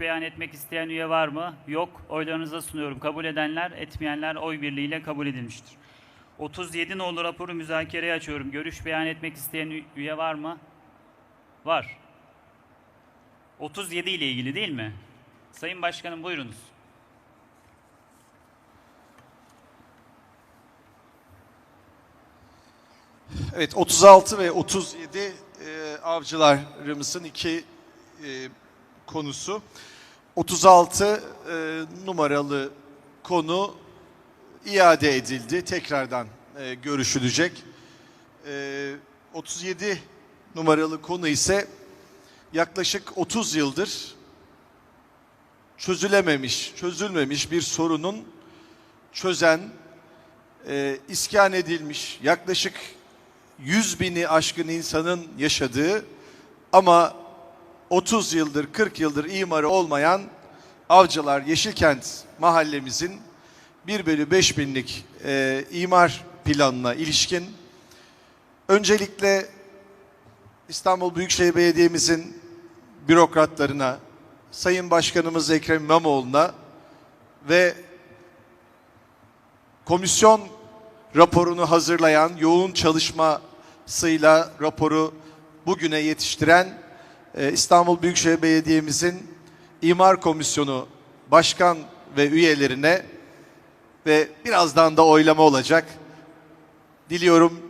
beyan etmek isteyen üye var mı? Yok. Oylarınıza sunuyorum. Kabul edenler, etmeyenler oy birliğiyle kabul edilmiştir. 37 nolu raporu müzakereye açıyorum. Görüş beyan etmek isteyen üye var mı? Var. 37 ile ilgili değil mi? Sayın Başkanım buyurunuz. Evet 36 ve 37 e, avcılarımızın iki e, konusu. 36 e, numaralı konu iade edildi. Tekrardan e, görüşülecek. E, 37 numaralı konu ise yaklaşık 30 yıldır çözülememiş, çözülmemiş bir sorunun çözen, e, iskan edilmiş yaklaşık 100 bini aşkın insanın yaşadığı ama 30 yıldır 40 yıldır imarı olmayan Avcılar Yeşilkent mahallemizin 1 bölü 5 binlik e, imar planına ilişkin. Öncelikle İstanbul Büyükşehir Belediye'mizin bürokratlarına, Sayın Başkanımız Ekrem İmamoğlu'na ve komisyon raporunu hazırlayan, yoğun çalışmasıyla raporu bugüne yetiştiren İstanbul Büyükşehir Belediye'mizin İmar Komisyonu Başkan ve üyelerine ve birazdan da oylama olacak. Diliyorum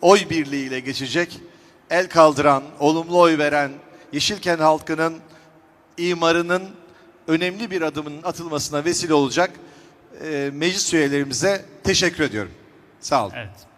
oy birliğiyle geçecek. El kaldıran, olumlu oy veren Yeşilkent halkının imarının önemli bir adımın atılmasına vesile olacak e, meclis üyelerimize teşekkür ediyorum. Sağ olun. Evet.